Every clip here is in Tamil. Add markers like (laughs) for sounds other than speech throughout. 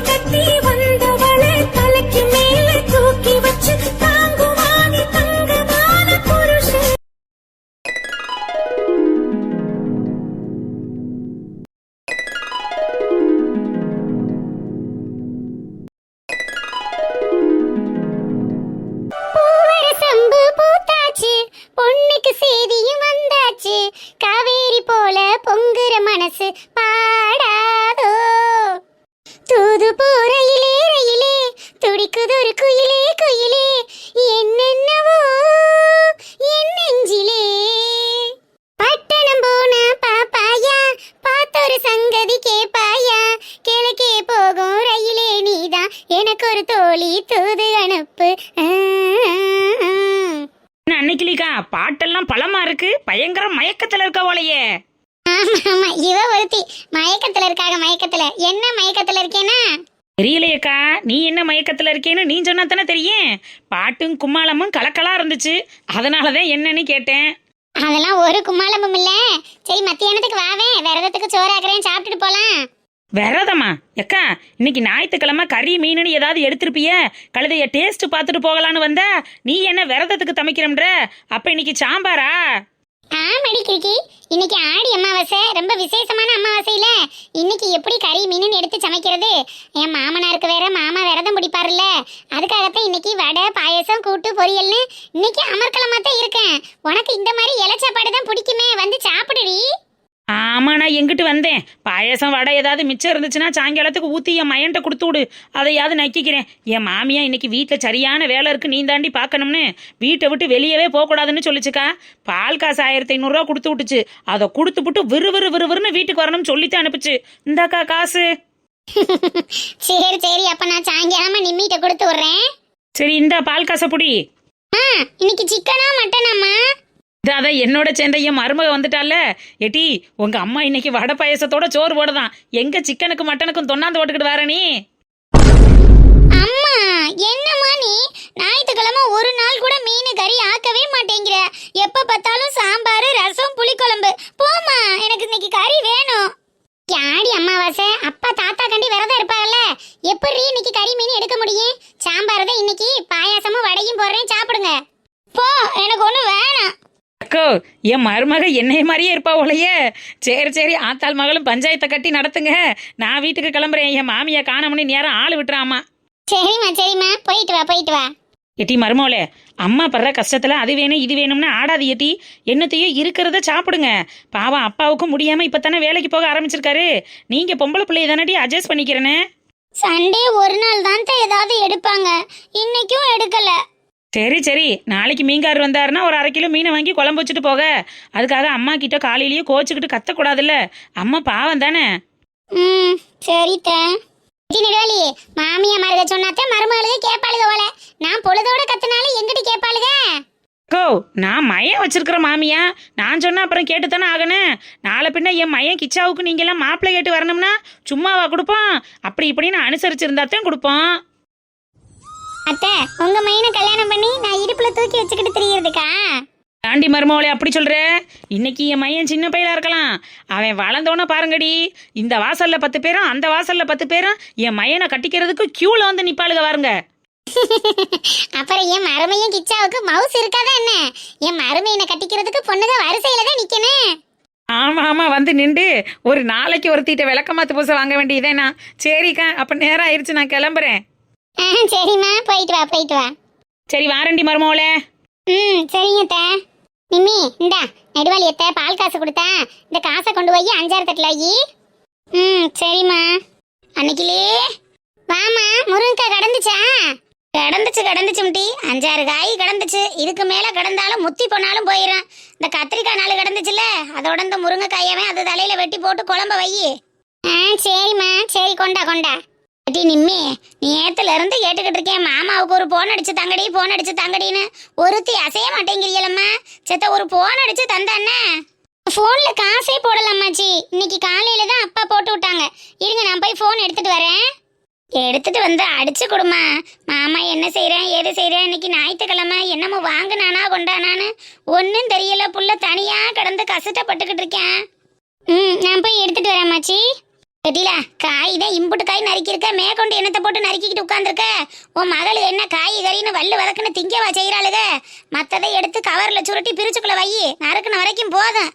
கட்டி பயங்கர மயக்கத்துல இருக்க போலயே ஆமா இவ ஒருத்தி. மயக்கத்துல இருக்காக மயக்கத்துல. என்ன மயக்கத்துல இருக்கேனா? தெரியலையேக்கா நீ என்ன மயக்கத்துல இருக்கேன்னு நீ சொன்னா தானே தெரியும். பாட்டும் கும்மாளமும் கலக்கலா இருந்துச்சு. அதனாலதான் என்னன்னு கேட்டேன். அதெல்லாம் ஒரு கும்மாளமும் இல்ல. சரி மத்தியானத்துக்கு வாவே விரதத்துக்கு சோறாக்குறேன் சாப்பிட்டுட்டு போலாம். விரதமா? எக்கா இன்னைக்கு ஞாயிற்றுக்கிழமை கறி மீனுன்னு ஏதாவது எடுத்திருப்பிய. கழுதைய டேஸ்ட் பார்த்துட்டு போகலான்னு வந்தா நீ என்ன விரதத்துக்கு தமைக்கிறம்ன்ற அப்ப இன்னைக்கு சாம்பாரா? ஆமாடி கிரிக்கி இன்னைக்கு ஆடி அமாவாசை ரொம்ப விசேஷமான அமாவாசையில். இன்னைக்கு எப்படி கறி மீன் எடுத்து சமைக்கிறது? என் மாமனாருக்கு வேற மாமா விரதம் பிடிப்பாருல்ல. அதுக்காகத்தான் இன்னைக்கு வடை பாயசம் கூட்டு பொரியல்னு இன்னைக்கு அமர்க்கலமாக தான் இருக்கேன். உனக்கு இந்த மாதிரி இலச்சாப்பாடு தான் பிடிக்குமே வந்து சாப்பிடுடி. ஆமா நான் எங்கிட்டு வந்தேன். பாயசம் வடை ஏதாவது மிச்சம் இருந்துச்சுன்னா சாயங்காலத்துக்கு ஊத்தி என் மையன்ட்ட கொடுத்து விடு அதையாவது நக்கிக்கிறேன். என் மாமியா இன்னைக்கு வீட்டில் சரியான வேலை இருக்கு நீ தாண்டி பார்க்கணும்னு. வீட்டை விட்டு வெளியவே போகக்கூடாதுன்னு சொல்லிச்சுக்கா. பால் காசு ஆயிரத்தி ஐநூறுரூவா கொடுத்து விட்டுச்சு. அதை கொடுத்து விட்டு விறு விறு விறுவிறுன்னு வீட்டுக்கு வரணும்னு சொல்லித்தான் அனுப்புச்சு. இந்தாக்கா காசு. (laughs) சரி சரி அப்ப நான் சாயங்காலமா நிம்மிட்ட கொடுத்து விடுறேன். சரி இந்தா பால் காசை புடி. இன்னைக்கு சிக்கனா மட்டனாம்மா? அதான் என்னோட சேர்ந்த என் மருமக வந்துட்டால? எட்டி உங்க அம்மா இன்னைக்கு வடை பாயசத்தோட சோறு போடுதான். எங்க சிக்கனுக்கு மட்டனுக்கும் தொண்ணாந்து போட்டுக்கிட்டு வர நீ? அம்மா என்னம்மா நீ? ஞாயிற்றுக்கிழமை ஒரு நாள் கூட மீன் கறி ஆக்கவே மாட்டேங்கிற. எப்ப பார்த்தாலும் சாம்பார் ரசம் புளிக்குழம்பு. போம்மா எனக்கு இன்னைக்கு கறி வேணும். யாடி அம்மாவாசை? அப்பா தாத்தா கண்டி விரதம் இருப்பாங்கல்ல? எப்படி இன்னைக்கு கறி மீன் எடுக்க முடியும்? சாம்பார் தான் இன்னைக்கு. பாயாசமும் வடையும் போடுறேன் சாப்பிடுங்க. போ எனக்கு ஒன்றும் வேணாம். அக்கோ என் மருமக என்னைய மாதிரியே இருப்பா உலையே சரி சரி ஆத்தாள் மகளும் பஞ்சாயத்தை கட்டி நடத்துங்க. நான் வீட்டுக்கு கிளம்புறேன். என் மாமியை காணமுன்னு நேரம் ஆள் விட்டுறாமா. சரிம்மா சரிம்மா. போயிட்டு வா போயிட்டு வா. எட்டி மருமோளே அம்மா படுற கஷ்டத்துல அது வேணும் இது வேணும்னு ஆடாது எட்டி. என்னத்தையும் இருக்கிறத சாப்பிடுங்க. பாவம் அப்பாவுக்கும் முடியாம இப்பதானே வேலைக்கு போக ஆரம்பிச்சிருக்காரு. நீங்க பொம்பளை பிள்ளைய தானடி அட்ஜஸ்ட் பண்ணிக்கிறேனே. சண்டே ஒரு நாள் தான் ஏதாவது எடுப்பாங்க. இன்னைக்கும் எடுக்கல. சரி சரி. நாளைக்கு மீன்கார் வந்தாருன்னா ஒரு அரை கிலோ மீனை வாங்கி குழம்பு வச்சுட்டு போக. அதுக்காக அம்மா கிட்ட காலையிலேயே கோச்சுக்கிட்டு கத்தக்கூடாதுல்ல. அம்மா பாவம் தானே? ம் சரித்த நெடுவாளி மாமியா மருக சொன்னாத்த மருமகளுக கேப்பாளுக போல. நான் பொழுதோட கத்துனாலும் எங்கிட்ட கேப்பாளுக கோ நான் மயம் வச்சிருக்கிற மாமியா. நான் சொன்னா அப்புறம் கேட்டு தானே ஆகணும். நாளை பின்ன என் மயம் கிச்சாவுக்கு நீங்கெல்லாம் மாப்பிள்ளை கேட்டு வரணும்னா சும்மாவா கொடுப்போம்? அப்படி இப்படின்னு அனுசரிச்சிருந்தா தான் கொடுப்போம். அத்தை உங்க மையனை கல்யாணம் பண்ணி நான் இடுப்புல தூக்கி வச்சுக்கிட்டு தெரியறதுக்கா? ஆண்டி மருமவளே அப்படி சொல்ற? இன்னைக்கு என் மையன் சின்ன பையலா இருக்கலாம். அவன் வளர்ந்தோன்னே பாருங்கடி. இந்த வாசல்ல பத்து பேரும் அந்த வாசல்ல பத்து பேரும் என் மையனை கட்டிக்கிறதுக்கு கியூல வந்து நிப்பாளுக பாருங்க. அப்புறம் என் மருமையும் கிச்சாவுக்கு மவுஸ் இருக்காதா என்ன? என் மருமையனை கட்டிக்கிறதுக்கு பொண்ணுக வரிசையில தான் நிக்கணும். ஆமா ஆமா வந்து நின்று ஒரு நாளைக்கு ஒருத்திட்ட விளக்கமாத்து பூசை வாங்க வேண்டியதேனா சரிக்கா அப்ப நேரம் ஆயிருச்சு நான் கிளம்புறேன். ஆ, சரிம்மா. போயிட்டு வா போயிட்டு வா. சரி வாரண்டி மருமவளே ம் சரிங்க அத்தை. நிம்மி இந்தா. நெடுவாளி அத்தை பால் காசு கொடுத்தா இந்த காசை கொண்டு போய் அஞ்சாறு தட்டில் வை ம் சரிம்மா. அன்னைக்கிலே. வாமா முருங்கக்காய் கடந்துச்சா? கடந்துச்சு கடந்துச்சு முட்டி. அஞ்சாறு காய் கடந்துச்சு. இதுக்கு மேலே கடந்தாலும் முத்தி போனாலும் போயிடும் இந்த கத்திரிக்காய் நாலு கடந்துச்சுல்ல அதோட இந்த முருங்கைக்காயவே அது தலையில வெட்டி போட்டு குழம்ப வை ஆ சரிம்மா. சரி கொண்டா கொண்டா. அடி நிம்மி நீ ஏத்துல இருந்து கேட்டுக்கிட்டு இருக்கேன். மாமாவுக்கு ஒரு போன் அடிச்சு தங்கடி போன் அடிச்சு தங்கடின்னு. ஒருத்தி அசைய மாட்டேங்கிறீங்களம்மா செத்த ஒரு போன் அடிச்சு தந்தானே ஃபோன்ல காசே போடலாமாச்சி இன்னைக்கு காலையில தான் அப்பா போட்டு விட்டாங்க. இருங்க நான் போய் ஃபோன் எடுத்துட்டு வரேன். எடுத்துட்டு வந்து அடிச்சு கொடுமா மாமா என்ன செய்கிறேன் ஏது செய்றேன்? இன்னைக்கு ஞாயிற்றுக்கிழமை. என்னமோ வாங்கினானா கொண்டானான்னு ஒன்றும் தெரியல. புள்ள தனியா கிடந்து கஷ்டப்பட்டுக்கிட்டு இருக்கேன். ம் நான் போய் எடுத்துட்டு வரேன் மாச்சி கட்டில காய் தான் இம்புட்டு காய் நறுக்கியிருக்க மேற்கொண்டு என்னத்தை போட்டு நறுக்கிக்கிட்டு உட்காந்துருக்க உன் மகள் என்ன காய் கறின்னு வல்லு வதக்குன்னு திங்கவா செய்கிறாளுக? மற்றதை எடுத்து கவரில் சுருட்டி பிரிச்சுக்குள்ள வை. நறுக்குன வரைக்கும் போதும்.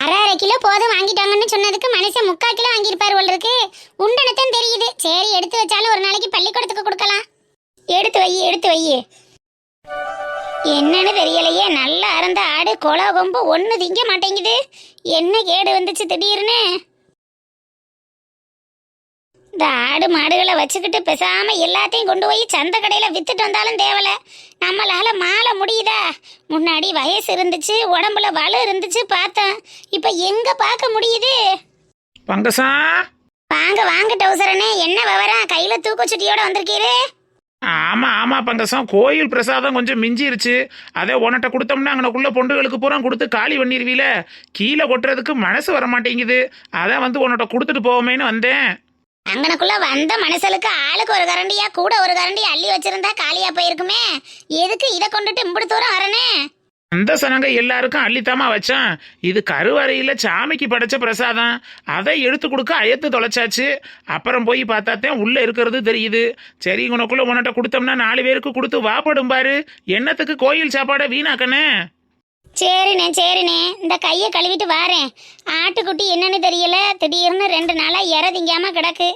அரை அரை கிலோ போதும் வாங்கிட்டாங்கன்னு சொன்னதுக்கு மனுஷன் முக்கால் கிலோ வாங்கியிருப்பார் போல இருக்கு. உண்டனத்தான் தெரியுது. சரி எடுத்து வச்சாலும் ஒரு நாளைக்கு பள்ளிக்கூடத்துக்கு கொடுக்கலாம். எடுத்து வை எடுத்து வை. என்னன்னு தெரியலையே. நல்லா அறந்த ஆடு கொலா கொம்பு ஒன்று திங்க மாட்டேங்குது. என்ன கேடு வந்துச்சு திடீர்னு? இந்த ஆடு மாடுகளை வச்சுக்கிட்டு பேசாம எல்லாத்தையும் கொண்டு போய் சந்தை கடையில வித்துட்டு வந்தாலும் தேவல. நம்மளால மாலை முடியுதா? முன்னாடி வயசு இருந்துச்சு உடம்புல வலு இருந்துச்சு பார்த்தேன். இப்ப எங்க பார்க்க முடியுது? பங்கசா? வாங்க வாங்க டவுசரனே. என்ன விவரம்? கையில தூக்குச்சட்டியோட வந்திருக்கீரு? ஆமா ஆமா பங்கசம் கோயில் பிரசாதம் கொஞ்சம் மிஞ்சிருச்சு. அதே உன்கிட்ட கொடுத்தோம்னா அங்கனக்குள்ள பொண்டுகளுக்கு பூரா கொடுத்து காலி பண்ணிருவீல. கீழே கொட்டுறதுக்கு மனசு வர மாட்டேங்குது அதான் வந்து உன்கிட்ட கொடுத்துட்டு போவோமேன்னு வந்தேன். அங்கனக்குள்ள வந்த மனுஷலுக்கு ஆளுக்கு ஒரு கரண்டியா கூட ஒரு கரண்டி அள்ளி வச்சிருந்தா காலியா போயிருக்குமே. எதுக்கு இதை கொண்டுட்டு இம்புடு தூரம் வரனே அந்த சனங்க எல்லாருக்கும் அள்ளித்தாமா வச்சான். இது கருவறையில சாமிக்கு படைச்ச பிரசாதம். அதை எடுத்து கொடுக்க அயத்து தொலைச்சாச்சு. அப்புறம் போய் பார்த்தாத்தான் உள்ள இருக்கிறது தெரியுது. சரி உனக்குள்ள உன்கிட்ட கொடுத்தோம்னா நாலு பேருக்கு கொடுத்து வாப்படும் பாரு. என்னத்துக்கு கோயில் சாப்பாடை வீணாக்கண்ணே சரிண்ணே சரிண்ணே இந்த கையை கழுவிட்டு வாரேன். ஆட்டுக்குட்டி என்னன்னு தெரியல? திடீர்னு ரெண்டு நாளாக இற திங்காமல் கிடக்கு.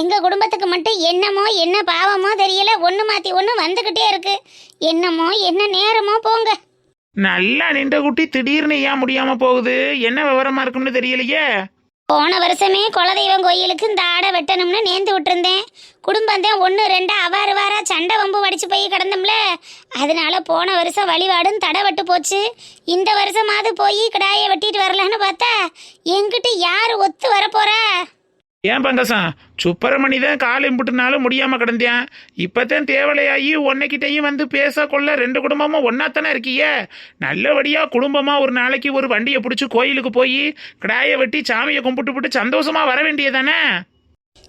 எங்கள் குடும்பத்துக்கு மட்டும் என்னமோ என்ன பாவமோ தெரியல. ஒன்று மாற்றி ஒன்று வந்துக்கிட்டே இருக்கு. என்னமோ என்ன நேரமோ போங்க. நல்லா நின்ற குட்டி திடீர்னு ஏன் முடியாமல் போகுது? என்ன விவரமா இருக்கும்னு தெரியலையே. போன வருஷமே குலதெய்வம் கோயிலுக்கு இந்த ஆடை வெட்டணும்னு நேர்ந்து விட்டுருந்தேன். குடும்பம் தான் ஒன்று ரெண்டு அவாறு வாரா சண்டை வம்பு வடிச்சு போய் கிடந்தோம்ல. அதனால போன வருஷம் வழிபாடும் தடை போச்சு. இந்த வருஷமாவது போய் கிடாயை வெட்டிட்டு வரலான்னு பார்த்தா எங்கிட்ட யார் ஒத்து வரப்போறா? ஏன் பங்கசம் சுப்பிரமணி தான் கால் இம்புட்டுனாலும் முடியாமல் கிடந்தேன் இப்போத்தான் தேவலையாகி உன்னைக்கிட்டையும் வந்து பேச கொள்ள ரெண்டு குடும்பமும் ஒன்றாத்தானே இருக்கியே? நல்லபடியாக குடும்பமாக ஒரு நாளைக்கு ஒரு வண்டியை பிடிச்சி கோயிலுக்கு போய் கிடாயை வெட்டி சாமியை கும்பிட்டு போட்டு சந்தோஷமாக வர வேண்டியதானே?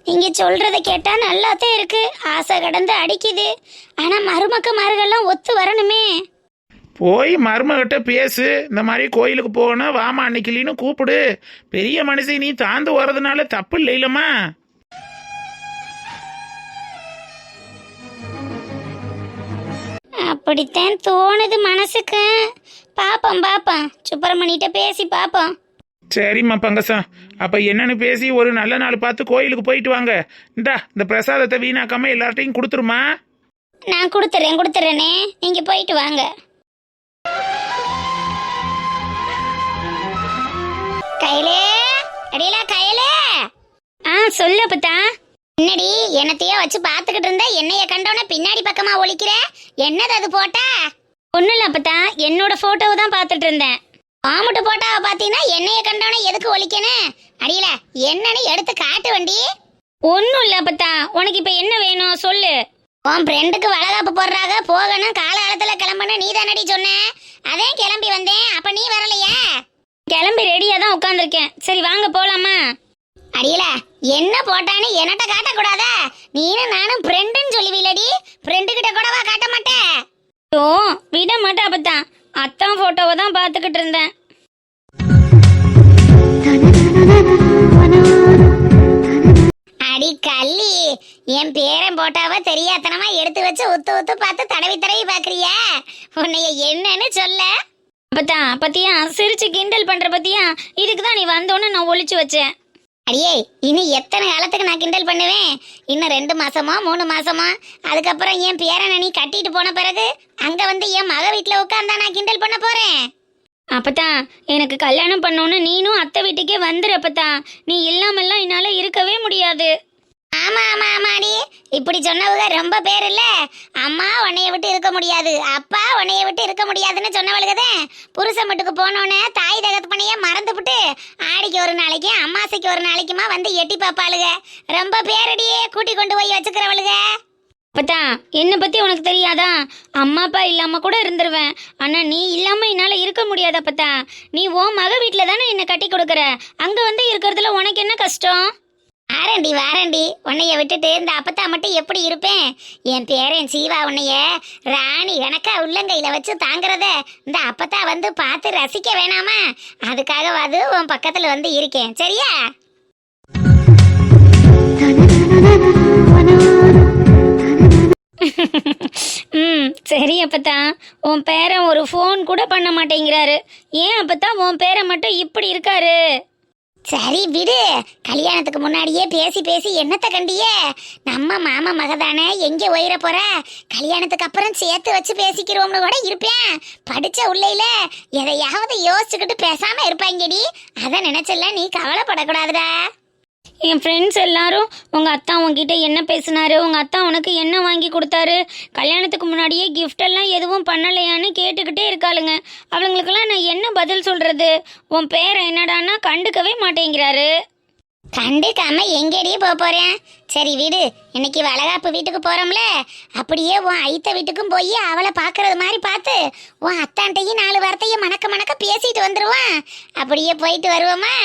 நீங்க சொல்றத கேட்டா நல்லாத்தான் இருக்கு. ஆசை கடந்து அடிக்குது. ஆனா மருமக்க மார்கள்லாம் ஒத்து வரணுமே. போய் மருமகிட்ட பேசு. இந்த மாதிரி கோயிலுக்கு போகணும். வாமா அன்னைக்கிலின்னு கூப்பிடு. பெரிய மனுஷன் நீ தாந்து வர்றதுனால தப்பு இல்லைலம்மா அப்படித்தான் தோணுது மனசுக்கு. பாப்போம் பாப்போம். சுப்பிரமணிகிட்ட பேசி பாப்போம். சரிம்மா பங்கசம் அப்ப என்னன்னு பேசி ஒரு நல்ல நாள் பார்த்து கோயிலுக்கு போயிட்டு வாங்க. இந்தா இந்த பிரசாதத்தை வீணாக்காம எல்லார்ட்டையும் கொடுத்துருமா? நான் கொடுத்துறேன் கொடுத்துறேனே. நீங்க போயிட்டு வாங்க. கையிலே? அடியில கையிலே? ஆ சொல்லு அப்பத்தா என்னடி என்னத்தையோ வச்சு பார்த்துக்கிட்டு இருந்தா? என்னைய கண்டோன்னே பின்னாடி பக்கமா ஒழிக்கிற? என்னது அது போட்டா? ஒன்றும் இல்லை அப்பத்தா என்னோட ஃபோட்டோவை தான் பார்த்துட்டு இருந்தேன். ஆமுட்டு போட்டாவை பார்த்தீங்கன்னா என்னைய கண்டோன்னே எதுக்கு ஒழிக்கணும் அடியில என்னன்னு எடுத்து காட்டு வண்டி. ஒன்றும் இல்லை அப்பத்தா உனக்கு இப்போ என்ன வேணும்? சொல்லு. உன் ஃப்ரெண்டுக்கு வளகாப்பு போடுறாங்க போகணும் காலகாலத்தில் கிளம்பணும் நீ தானடி சொன்ன. அதே கிளம்பி வந்தேன் அப்போ நீ வரலையா? கிளம்பி ரெடியாக தான் உட்காந்துருக்கேன் சரி வாங்க போலாமா? அடியல என்ன போட்டான்னு என்னட்ட காட்டக்கூடாதா? நீனும் நானும் ஃப்ரெண்டுன்னு சொல்லுவீலடி. ஃப்ரெண்டு கிட்ட கூடவா காட்ட மாட்டேன் ஓ விட மாட்டா அப்பத்தான். அத்தான் ஃபோட்டோவை தான் பார்த்துக்கிட்டு இருந்தேன். அடி கள்ளி. என் பேரன் போட்டாவ தெரியாதனமா எடுத்து வச்சு உத்து உத்து பார்த்து தடவி தடவி பாக்குறியா உன்னைய என்னன்னு சொல்ல. அப்பத்தா பத்தியா? சிரிச்சு கிண்டல் பண்ற பத்தியா? இதுக்கு தான் நீ வந்தோன்னு நான் ஒளிச்சு வச்சேன். அடியே இன்னும் எத்தனை காலத்துக்கு நான் கிண்டல் பண்ணுவேன்? இன்னும் ரெண்டு மாசமா மூணு மாசமா? அதுக்கப்புறம் என் பேரனை நீ கட்டிட்டு போன பிறகு அங்க வந்து என் மக வீட்டுல உட்காந்தா நான் கிண்டல் பண்ண போறேன்? அப்பதான் எனக்கு கல்யாணம் பண்ணோன்னு நீனும் அத்தை வீட்டுக்கே வந்துரு அப்பதான் நீ இல்லாமல்லாம் என்னால இருக்கவே முடியாது. ஆமா ஆமா ஆமாடி. இப்படி சொன்னவங்க ரொம்ப பேர் இல்ல. அம்மா உன்னைய விட்டு இருக்க முடியாது. அப்பா உன்னைய விட்டு இருக்க முடியாதுன்னு சொன்னவளுகதே. புருஷன் வீட்டுக்கு போனோன்னே தாய் தகப்பனையே மறந்துவிட்டு ஆடிக்கு ஒரு நாளைக்கு அம்மாசைக்கு ஒரு நாளைக்குமா வந்து எட்டி பாப்பாளுக. ரொம்ப பேரடியே கூட்டி கொண்டு போய் வச்சுக்கிறவளுக. அப்பத்தா என்னை பத்தி உனக்கு தெரியாதா? அம்மா அப்பா இல்லாம கூட இருந்துருவேன். ஆனா நீ இல்லாம என்னால இருக்க முடியாது அப்பத்தா. நீ உன் மக வீட்டுல தானே என்னை கட்டி கொடுக்குற. அங்க வந்து இருக்கிறதுல உனக்கு என்ன கஷ்டம்? வாரண்டி வாரண்டி. உன்னைய விட்டுட்டு இந்த அப்பத்தா மட்டும் எப்படி இருப்பேன்? என் பேரன் சீவா உன்னைய ராணி கணக்கா உள்ளங்கையில வச்சு தாங்குறத இந்த அப்பத்தா வந்து பார்த்து ரசிக்க வேணாமா? அதுக்காகவாது உன் பக்கத்துல வந்து இருக்கேன். சரியா? (laughs) ம் சரி அப்பத்தான். உன் பேரன் ஒரு ஃபோன் கூட பண்ண மாட்டேங்கிறாரு. ஏன் அப்பத்தான் உன் பேரன் மட்டும் இப்படி இருக்காரு? சரி விடு. கல்யாணத்துக்கு முன்னாடியே பேசி பேசி என்னத்தை கண்டியே? நம்ம மாமா மகதானே எங்கே உயிர போற? கல்யாணத்துக்கு அப்புறம் சேர்த்து வச்சு பேசிக்கிறோம்னு கூட இருப்பேன். படித்த உள்ளையில எதையாவது யோசிச்சுக்கிட்டு பேசாமல் இருப்பாங்கடி. அதை நினச்சல நீ கவலைப்படக்கூடாதுடா. என் ஃப்ரெண்ட்ஸ் எல்லாரும் உங்கள் அத்தா உங்ககிட்ட என்ன பேசினாரு? உங்கள் அத்தா உனக்கு என்ன வாங்கி கொடுத்தாரு? கல்யாணத்துக்கு முன்னாடியே கிஃப்டெல்லாம் எதுவும் பண்ணலையான்னு கேட்டுக்கிட்டே இருக்காளுங்க. அவளுங்களுக்கெல்லாம் நான் என்ன பதில் சொல்கிறது உன் பேரை என்னடான்னா கண்டுக்கவே மாட்டேங்கிறாரு. கண்டுக்காம எங்கேடி போக போகிறேன் சரி வீடு இன்னைக்கு வளகாப்பு வீட்டுக்கு போகிறோம்ல அப்படியே உன் ஐத்த வீட்டுக்கும் போய் அவளை பார்க்கறது மாதிரி பார்த்து உன் அத்தான்ட்டையும் நாலு வார்த்தையும் மணக்க மணக்க பேசிட்டு வந்துடுவான் அப்படியே போயிட்டு வருவோமா?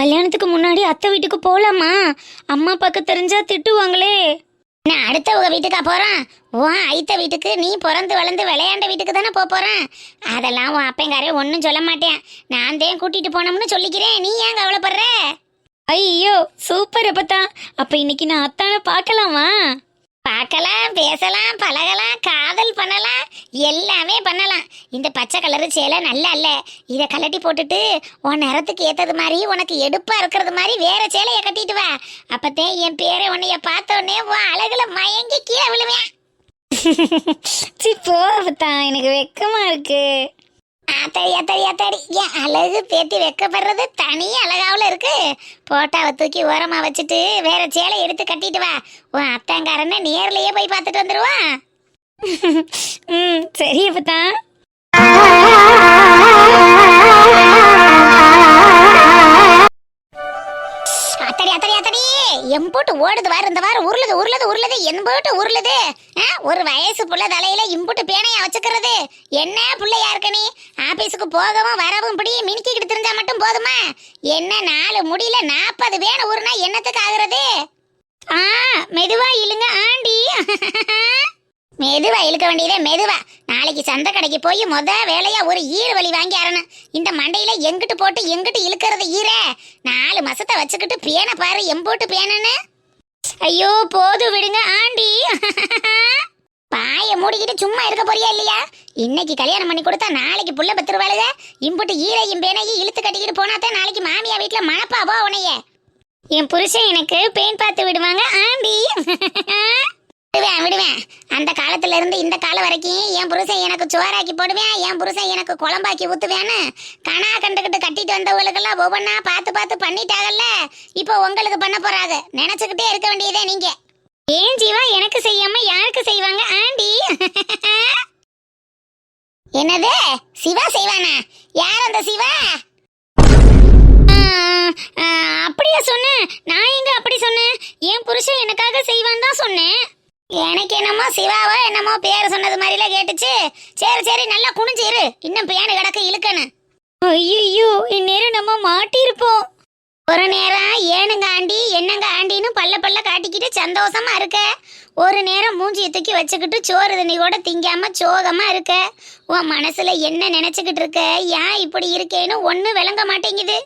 கல்யாணத்துக்கு முன்னாடி அத்தை வீட்டுக்கு போலாமா? அம்மா அப்பாக்கு தெரிஞ்சா திட்டுவாங்களே. நான் அடுத்தவங்க வீட்டுக்கா போறேன்? உன் ஐத்த வீட்டுக்கு நீ பிறந்து வளர்ந்து விளையாண்ட வீட்டுக்கு தானே போக போறேன்? அதெல்லாம் உன் அப்பங்காரே ஒன்றும் சொல்ல மாட்டேன். நான் தான் கூட்டிட்டு போனோம்னு சொல்லிக்கிறேன். நீ ஏன் கவலைப்படுற? ஐயோ சூப்பர் அப்பத்தா. அப்ப இன்னைக்கு நான் அத்தானை பார்க்கலாமா? பார்க்கலாம் பேசலாம் பழகலாம் காதல் பண்ணலாம் எல்லாமே பண்ணலாம். இந்த பச்சை கலரு சேலை நல்லா இல்லை. இதை கலட்டி போட்டுட்டு உன் நிறத்துக்கு ஏற்றது மாதிரி உனக்கு எடுப்பாக இருக்கிறது மாதிரி வேற சேலையை கட்டிட்டு வா. அப்பத்தே என் பேரை உன்னைய பார்த்த உடனே உன் அழகில் மயங்கி கீழே விழுவேன். (laughs) சி போதான் எனக்கு வெக்கமாக இருக்கு. ஆத்தாடி ஆத்தாடி ஆத்தாடி. என் அழகு பேத்தி வெக்கப்படுறது தனி அழகாவில் இருக்கு. போட்டாவை தூக்கி ஓரமா வச்சுட்டு வேற சேலை எடுத்து கட்டிட்டு வா. உன் அத்தாங்காரனை நேர்லயே போய் பார்த்துட்டு வந்துருவான். (laughs) ம் சரி அப்பதான் (laughs) எம்போட்டு ஓடுது வாரு இந்த வாரம் உருளுது உருளுது உருளுது எம்போட்டு உருளுது. ஆ, ஒரு வயசு புள்ள தலையில இம்புட்டு பேனையா வச்சுக்கிறது. என்ன பிள்ளையா இருக்க நீ? ஆபீஸுக்கு போகவும் வரவும் இப்படி மினுக்கிக்கிட்டு தெரிஞ்சா மட்டும் போதுமா? என்ன நாலு முடியல நாற்பது வேணும் ஊறுனா என்னத்துக்கு ஆகுறது? ஆ மெதுவா இழுங்க ஆண்டி. (laughs) மெதுவா இழுக்க வேண்டியதே மெதுவா. நாளைக்கு சந்தை கடைக்கு போய் மொத வேலையா ஒரு ஈர வழி வாங்கி அறணும். இந்த மண்டையில எங்கிட்டு போட்டு எங்கிட்டு இழுக்கிறது ஈர? நாலு மாசத்தை வச்சுக்கிட்டு பேனை பாரு எம்போட்டு பேனன்னு. ஐயோ போது விடுங்க ஆண்டி. (laughs) பாய மூடிக்கிட்டு சும்மா இருக்க போறியா இல்லையா? இன்னைக்கு கல்யாணம் பண்ணி கொடுத்தா நாளைக்கு புள்ள பத்துருவாளுக. இம்புட்டு ஈரையும் பேனையும் இழுத்து கட்டிக்கிட்டு போனாதான் நாளைக்கு மாமியா வீட்டுல மணப்பாவோ உனைய. என் புருஷன் எனக்கு பெயின் பார்த்து விடுவாங்க ஆண்டி. (laughs) விடுவேன் விடுவேன். அந்த காலத்துல இருந்து இந்த காலம் வரைக்கும் என் புருஷன் எனக்கு சோறாக்கி போடுவேன் என் புருஷன் எனக்கு குழம்பாக்கி ஊத்துவேன்னு கணா கண்டுகிட்டு கட்டிட்டு வந்தவங்களுக்கெல்லாம் ஒவ்வொன்றா பார்த்து பார்த்து பண்ணிட்டாங்கல்ல. இப்போ உங்களுக்கு பண்ண போறாங்க. நினைச்சுக்கிட்டே இருக்க வேண்டியதே நீங்க. ஏன் ஜீவா? எனக்கு செய்யாம யாருக்கு செய்வாங்க? ஆண்டி. (laughs) என்னது? சிவா செய்வானா? யார் அந்த சிவா? அப்படியா சொன்னேன். நான் எங்க அப்படி சொன்னேன்? என் புருஷன் எனக்காக செய்வான் தான் சொன்னேன். எனக்கு என்னமோ சிவாவோ என்னமோ பேர் சொன்னது மாதிரிலாம் கேட்டுச்சு. சரி சரி நல்லா குனிஞ்சு இரு. இன்னும் பேனு கிடக்கு இழுக்கணு ஐயோ இந்நேரம் நம்ம மாட்டிருப்போம் ஒரு நேரம் ஏனுங்க ஆண்டி என்னங்க ஆண்டின்னு பல்ல பல்ல காட்டிக்கிட்டு சந்தோஷமா இருக்க. ஒரு நேரம் மூஞ்சியை தூக்கி வச்சுக்கிட்டு சோறு தண்ணி கூட திங்காம சோகமா இருக்க. உன் மனசுல என்ன நினைச்சுக்கிட்டு இருக்க? ஏன் இப்படி இருக்கேன்னு ஒண்ணு விளங்க மாட்டேங்குது.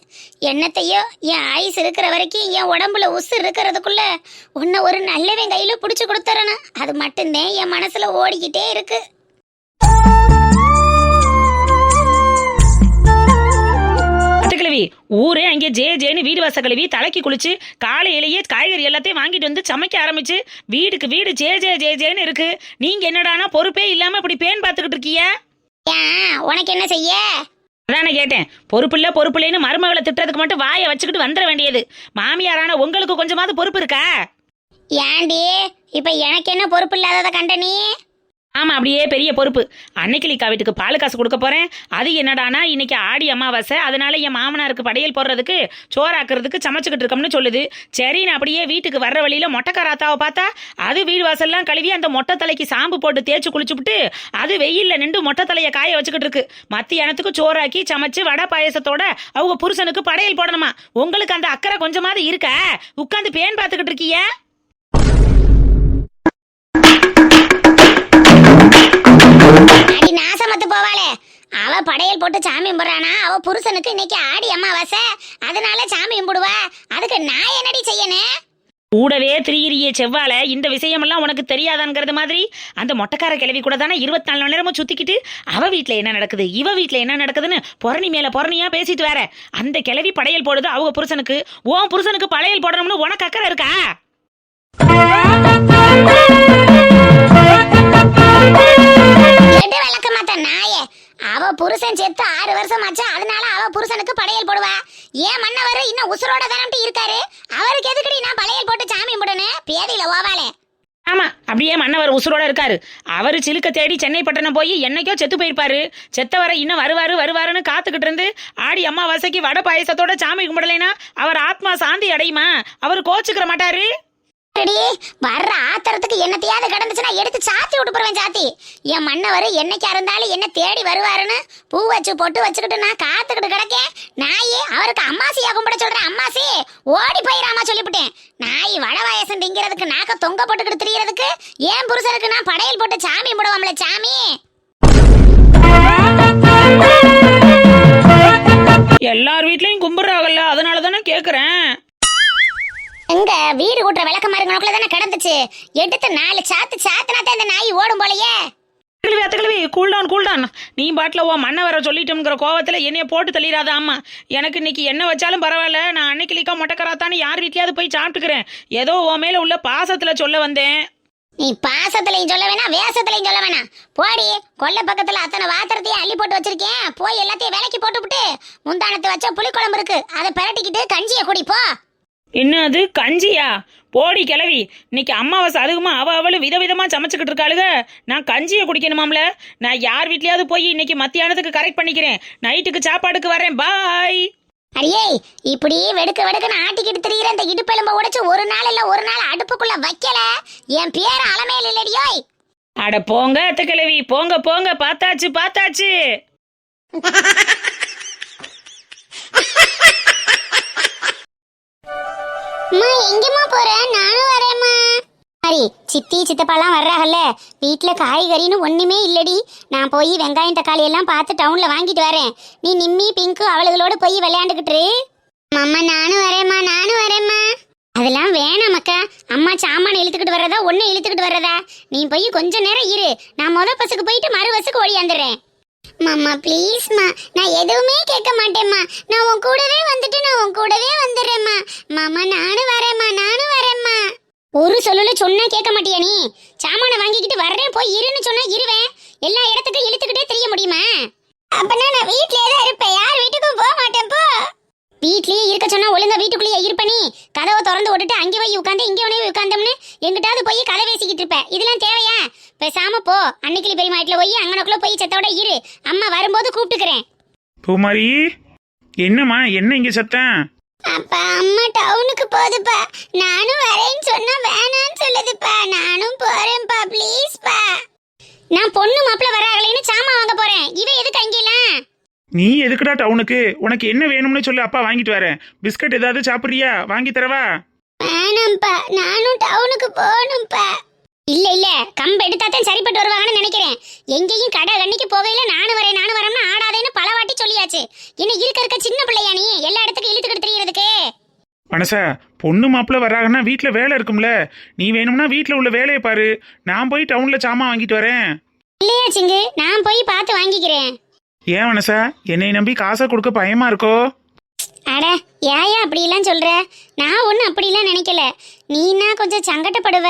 என்னத்தையோ என் ஆயுஸ் இருக்கிற வரைக்கும் என் உடம்புல உசு இருக்கிறதுக்குள்ள உன்னை ஒரு நல்லவன் கையில பிடிச்சி கொடுத்துறேன்னு அது மட்டும்தான் என் மனசுல ஓடிக்கிட்டே இருக்கு. ஊரே அங்கே ஜே ஜேன்னு வீடு வாச கழுவி தலைக்கு குளிச்சு காலையிலேயே காய்கறி எல்லாத்தையும் வாங்கிட்டு வந்து சமைக்க ஆரம்பிச்சு வீடுக்கு வீடு ஜே ஜே ஜே ஜேன்னு இருக்கு. நீங்க என்னடானா பொறுப்பே இல்லாம இப்படி பேன் பார்த்துக்கிட்டு இருக்கீங்க? உனக்கு என்ன செய்ய? அதானே கேட்டேன். பொறுப்பில்ல பொறுப்பில்லைன்னு மருமகளை திட்டுறதுக்கு மட்டும் வாயை வச்சுக்கிட்டு வந்துட வேண்டியது. மாமியாரான உங்களுக்கு கொஞ்சமாவது பொறுப்பு இருக்கா? ஏண்டி இப்ப எனக்கு என்ன பொறுப்பு இல்லாதத கண்ட நீ? ஆமாம் அப்படியே பெரிய பொறுப்பு. அன்னைக்கிளிக்கா வீட்டுக்கு பால் காசு கொடுக்க போகிறேன் அது என்னடானா இன்னைக்கு ஆடி அமாவாசை. அதனால என் மாமனாருக்கு படையல் போடுறதுக்கு சோறாக்குறதுக்கு சமைச்சுக்கிட்டு இருக்கோம்னு சொல்லுது. சரி நான் அப்படியே வீட்டுக்கு வர்ற வழியில மொட்டைக்காராத்தாவை பார்த்தா அது வீடு வாசல்லாம் கழுவி அந்த மொட்டை தலைக்கு சாம்பு போட்டு தேய்ச்சி குளிச்சுப்புட்டு அது வெயிலில் நின்று மொட்டை தலையை காய வச்சுக்கிட்டு இருக்கு. மத்தியானத்துக்கு சோறாக்கி சமைச்சு வடை பாயசத்தோட அவங்க புருஷனுக்கு படையல் போடணுமா? உங்களுக்கு அந்த அக்கறை கொஞ்சமாவது இருக்கா? உட்காந்து பேன் பார்த்துக்கிட்டு இருக்கியே? அவ படையல் போட்டு சாமி கும்பிடுறானா? அவ புருஷனுக்கு இன்னைக்கு ஆடி அமாவாசை. அதனால சாமி கும்பிடுவா. அதுக்கு நான் என்னடி செய்யணும் கூடவே திரியிறிய செவ்வாழை. இந்த விஷயமெல்லாம் உனக்கு தெரியாதாங்கிறது மாதிரி அந்த மொட்டைக்கார கிழவி கூட தானே இருபத்தி நாலு மணி நேரமும் சுத்திக்கிட்டு அவ வீட்ல என்ன நடக்குது? இவ வீட்ல என்ன நடக்குதுன்னு பொறணி மேல பொறணியா பேசிட்டு வேற. அந்த கிழவி படையல் போடுது அவங்க புருஷனுக்கு. உன் புருஷனுக்கு படையல் போடணும்னு உனக்கு அக்கறை இருக்கா? நாயே. அவ புருஷன் செத்து ஆறு வருஷம் ஆச்சு அதனால அவ புருஷனுக்கு படையல் போடுவா. ஏன் மன்னவர் இன்னும் உசுரோட தானே இருக்காரு? அவருக்கு எதுக்குடி நான் படையல் போட்டு சாமி கும்பிடணும் பேதையில ஓவாளே. ஆமா அப்படியே மன்னவர் உசுரோட இருக்காரு. அவரு சிலுக்க தேடி சென்னை பட்டணம் போய் என்னைக்கோ செத்து போயிருப்பாரு. செத்தவரை இன்னும் வருவாரு வருவாருன்னு காத்துக்கிட்டு இருந்து ஆடி அம்மாவாசைக்கு வடை பாயசத்தோட சாமி கும்பிடலைன்னா அவர் ஆத்மா சாந்தி அடையுமா? அவர் கோச்சுக்கிற மாட்டாரு. வர்ற ஆத்திரத்துக்கு என்னத்தையாவது கிடந்துச்சுன்னா எடுத்து சாத்தி விட்டுப்புறவேன் சாத்தி. என் மன்னவர் என்னைக்கா இருந்தாலும் என்ன தேடி வருவாருன்னு பூ வச்சு பொட்டு வச்சுக்கிட்டு நான் காத்துக்கிட்டு கிடக்கேன். நாயே அவருக்கு அம்மாசியா கும்பிட சொல்றேன் அம்மாசி. ஓடி போயிடாமா சொல்லிவிட்டேன் நாய் வட வயசு திங்கிறதுக்கு நாக்க தொங்க போட்டுக்கிட்டு திரியறதுக்கு ஏன் புருஷனுக்கு நான் படையல் போட்டு சாமி கும்பிடுவோம்ல சாமி? எல்லார் வீட்லயும் கும்பிடுறாங்கல்ல அதனால தானே கேக்குறேன். வீடு கூட்டுற விளக்க கணக்குல தானே கிடந்துச்சு. எடுத்து நாலு சாத்து சாத்துனா தான் இந்த நாய் ஓடும் போலயே. கிழவி அத்த கிழவி கூல்டவுன் கூல்டவுன் நீ பாட்டில் உன் மண்ணை வர சொல்லிட்டோங்கிற கோவத்தில் என்னைய போட்டு தள்ளிடாத ஆமா எனக்கு இன்னைக்கு என்ன வச்சாலும் பரவாயில்ல. நான் அன்னைக்கிளிக்கா மொட்டைக்கராத்தான்னு யார் வீட்லயாவது போய் சாப்பிட்டுக்கிறேன். ஏதோ உன் மேல உள்ள பாசத்துல சொல்ல வந்தேன். நீ பாசத்துலயும் சொல்ல வேணாம் வேஷத்துலயும் சொல்ல வேணாம். போடி கொல்லை பக்கத்துல அத்தனை வாத்திரத்தையும் அள்ளி போட்டு வச்சிருக்கேன். போய் எல்லாத்தையும் விலைக்கு போட்டுவிட்டு முந்தானத்து வச்ச புளிக்குழம்பு இருக்கு. அதை பிரட்டிக்கிட்டு கஞ்சியை குடி என்ன அது கஞ்சியா? போடி கிளவி இன்னைக்கு அம்மாவாசை அதுக்குமா அவ அவளு விதவிதமா சமைச்சுக்கிட்டு இருக்காளுக. நான் கஞ்சியை குடிக்கணுமாம்ல? நான் யார் வீட்லயாவது போய் இன்னைக்கு மத்தியானத்துக்கு கரெக்ட் பண்ணிக்கிறேன். நைட்டுக்கு சாப்பாடுக்கு வரேன். பாய் அடியே இப்படி வெடுக்க வெடுக்குன்னு ஆட்டிக்கிட்டு திரியிற இந்த இடுப்பெலும்ப உடைச்சு ஒரு நாள் இல்ல ஒரு நாள் அடுப்புக்குள்ள வைக்கல. என் பேர் அலமேல் இல்லடியோய் அட போங்க அத்த கிழவி. போங்க போங்க பார்த்தாச்சு பார்த்தாச்சு. (laughs) அம்மா எங்கம்மா போற? நானும் வரேம்மா. சரி சித்தி சித்தப்பாலாம் வர்றாங்கல்ல வீட்டில் காய்கறின்னு ஒன்றுமே இல்லடி. நான் போய் வெங்காயம் தக்காளி எல்லாம் பார்த்து டவுனில் வாங்கிட்டு வரேன். நீ நிம்மி பிங்கு அவளுகளோடு போய் விளையாண்டுக்கிட்டு அம்மா நானும் வரேம்மா நானும் வரேம்மா. அதெல்லாம் வேணாம் அக்கா. அம்மா சாமான இழுத்துக்கிட்டு வர்றதா ஒன்று இழுத்துக்கிட்டு வர்றதா? நீ போய் கொஞ்ச நேரம் இரு. நான் முத பஸ்ஸுக்கு போயிட்டு மறு பஸ்ஸுக்கு ஓடியாந்துடுறேன். மாமா ப்ளீஸ்மா நான் எதுவுமே கேட்க மாட்டேம்மா. நான் உன் கூடவே வந்துட்டு நான் உன் கூடவே வந்துடுறேம்மா. மாமா நானும் வரேம்மா நானும் வரேம்மா. ஒரு சொல்லல சொன்னா கேட்க மாட்டியா நீ? சாமான வாங்கிக்கிட்டு வர்றேன் போய் இருன்னு சொன்னா இருவேன். எல்லா இடத்துக்கும் இழுத்துக்கிட்டே தெரிய முடியுமா? அப்பனா நான் வீட்லயே தான் இருப்பேன். யார் வீட்டுக்கும் போக மாட்டேன் போ. வீட்லயே இருக்க சொன்னா ஒழுங்கா வீட்டுக்குள்ளேயே இருப்ப நீ கதவை திறந்து விட்டுட்டு அங்கே போய் உட்காந்து இங்கே போய் உட்காந்தோம்னு எங்கிட்டாவது போய் கதை பேசிக்கிட்டு இருப்ப இதெல்லாம் தேவையா? பேசாம போ. அன்னைக்கிளி பெரியமா வீட்டுல போய் அங்கனக்குள்ள போய் செத்தோட இரு. அம்மா வரும்போது கூப்பிட்டுக்கிறேன். பூமாரி என்னம்மா என்ன இங்க சத்தம்? அப்பா அம்மா டவுனுக்கு போகுதுப்பா நானும் வரேன்னு சொன்னா வேணான்னு சொல்லுதுப்பா. நானும் போறேன்ப்பா ப்ளீஸ்ப்பா நான் பொண்ணு மாப்பிள்ள வராங்களேன்னு சாமா வாங்க போறேன். இவ எதுக்கு அங்கெல்லாம் நீ எதுக்குடா டவுனுக்கு? உனக்கு என்ன வேணும்னு சொல்லு அப்பா வாங்கிட்டு வரேன். பிஸ்கட் ஏதாவது சாப்பிட்றியா? வாங்கி தரவா? வேணாம்ப்பா நானும் டவுனுக்கு போகணும்ப்பா இல்ல இல்ல. கம்பு எடுத்தாதான் சரிப்பட்டு வருவாங்கன்னு நினைக்கிறேன். எங்கேயும் கடை கண்ணிக்கு போகையில நானும் வரேன் நானும் வரேன்னு ஆடாதேன்னு பல வாட்டி சொல்லியாச்சு. என்ன இருக்க இருக்க சின்ன பிள்ளையா நீ? எல்லா இடத்துக்கும் இழுத்துக்கிட்டு தெரியறதுக்கு மனசா பொண்ணு மாப்பிள்ள வராங்கன்னா வீட்டில் வேலை இருக்கும்ல. நீ வேணும்னா வீட்டில் உள்ள வேலையை பாரு. நான் போய் டவுனில் சாமான் வாங்கிட்டு வரேன். இல்லையா சிங்கு? நான் போய் பார்த்து வாங்கிக்கிறேன். ஏன் மனசா? என்னை நம்பி காசை கொடுக்க பயமா இருக்கோ? அட ஏயா அப்படிலாம் சொல்ற? நான் ஒன்றும் அப்படிலாம் நினைக்கல. நீனா கொஞ்சம் சங்கடப்படுவ.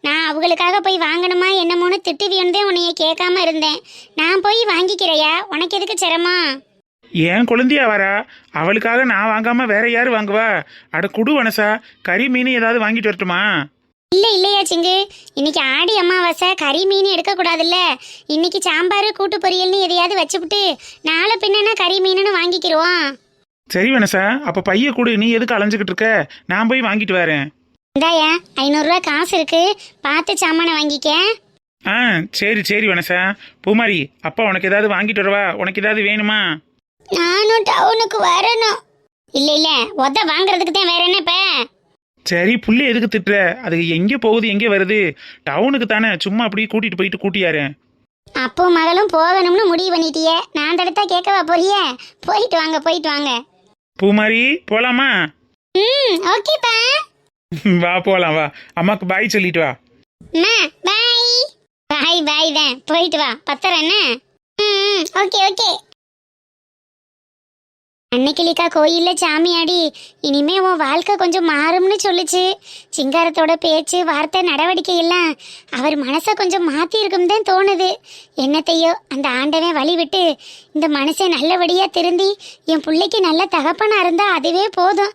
நான் அவங்களுக்காக போய் வாங்கணுமா என்னமோன்னு திட்டுவியோன்னு உன்னைய கேட்காம இருந்தேன். நான் போய் வாங்கிக்கிறையா? உனக்கு எதுக்கு சிரமம்? ஏன் குழந்தையா வரா? அவளுக்காக நான் வாங்காம வேற யாரு வாங்குவா? அட குடு மனசா. கறி மீன் ஏதாவது வாங்கிட்டு வரட்டுமா? இல்ல இல்லையா சிங்கு? இன்னைக்கு ஆடி அமாவாசை கறி மீன் எடுக்கக்கூடாதுல்ல. இன்னைக்கு சாம்பார் கூட்டு பொரியல்னு எதையாவது வச்சுப்புட்டு நாளை பின்னனா கறி மீனுன்னு வாங்கிக்கிருவோம். சரி வனசா. அப்ப பைய கொடு நீ எதுக்கு அலைஞ்சுக்கிட்டு இருக்க? நான் போய் வாங்கிட்டு வரேன். இந்தாயா ஐநூறுரூவா காசு இருக்கு. பார்த்து சாமானை வாங்கிக்க. ஆ சரி சரி வனசா. பூமாரி அப்பா உனக்கு ஏதாவது வாங்கிட்டு வரவா? உனக்கு ஏதாவது வேணுமா? நானும் டவுனுக்கு வரணும். இல்ல இல்ல உத வாங்குறதுக்கு தான் வேற என்ன இப்ப? சரி புள்ளி எதுக்கு திட்டுற? அது எங்கே போகுது எங்கே வருது? டவுனுக்கு தானே சும்மா அப்படியே கூட்டிட்டு போயிட்டு கூட்டியாரேன். அப்போ மகளும் போகணும்னு முடிவு பண்ணிட்டியே. நான் தடுத்தா கேட்கவா போறியே? போயிட்டு வாங்க போயிட்டு வாங்க. பூமாரி போலாமா? ம் ஓகேப்பா வா போலாம் வா. அம்மாக்கு பாய் சொல்லிட்டு வா. அம்மா பாய் பாய் பாய் தான் போயிட்டு வா. பத்திரம் என்ன? ம் ஓகே ஓகே அன்னைக்கிளிக்கா கோயிலில் சாமியாடி இனிமே உன் வாழ்க்கை கொஞ்சம் மாறும்னு சொல்லுச்சு. சிங்காரத்தோட பேச்சு வார்த்தை நடவடிக்கை எல்லாம் அவர் மனசை கொஞ்சம் மாற்றிருக்கும் தான் தோணுது. என்னத்தையோ அந்த ஆண்டவன் வழி விட்டு இந்த மனசை நல்லபடியாக திருந்தி என் பிள்ளைக்கு நல்ல தகப்பனாக இருந்தால் அதுவே போதும்.